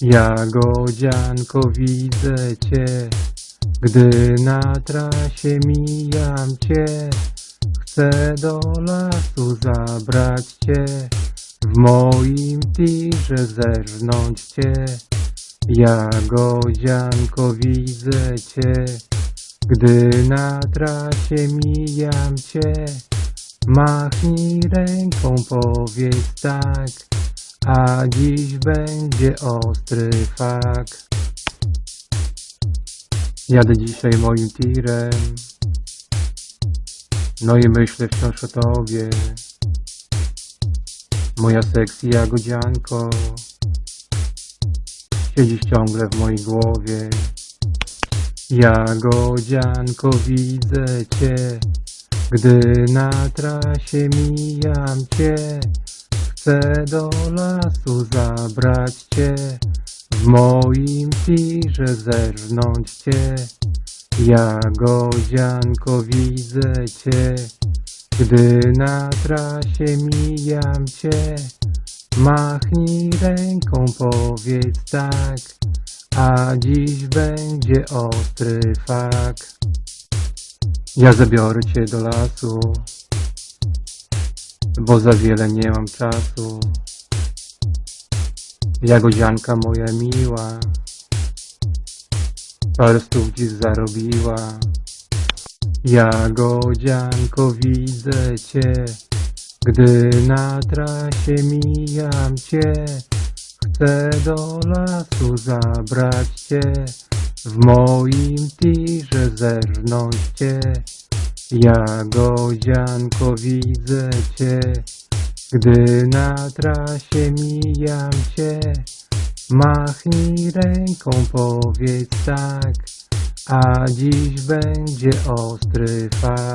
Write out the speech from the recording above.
Jagodzianko widzę cię, gdy na trasie mijam cię. Chcę do lasu zabrać cię, w moim tirze zerżnąć cię. Jagodzianko widzę cię, gdy na trasie mijam cię. Machnij ręką, powiedz tak, dziś będzie ostry fak. Jadę dzisiaj moim tirem, no i myślę wciąż o tobie. Moja seksy jagodzianko, siedzisz ciągle w mojej głowie. Jagodzianko, widzę cię, gdy na trasie mijam cię. Chcę do lasu zabrać cię, w moim tirze zerżnąć cię. Jagodzianko, widzę cię, gdy na trasie mijam cię. Machnij ręką, powiedz tak, a dziś będzie ostry fak. Ja zabiorę cię do lasu, bo za wiele nie mam czasu. Jagodzianka moja miła, parę stów dziś zarobiła. Jagodzianko widzę cię, gdy na trasie mijam cię. Chcę do lasu zabrać cię, w moim tirze zerżnąć cię. Jagodzianko widzę cię, gdy na trasie mijam cię. Machnij ręką, powiedz tak, a dziś będzie ostry fak.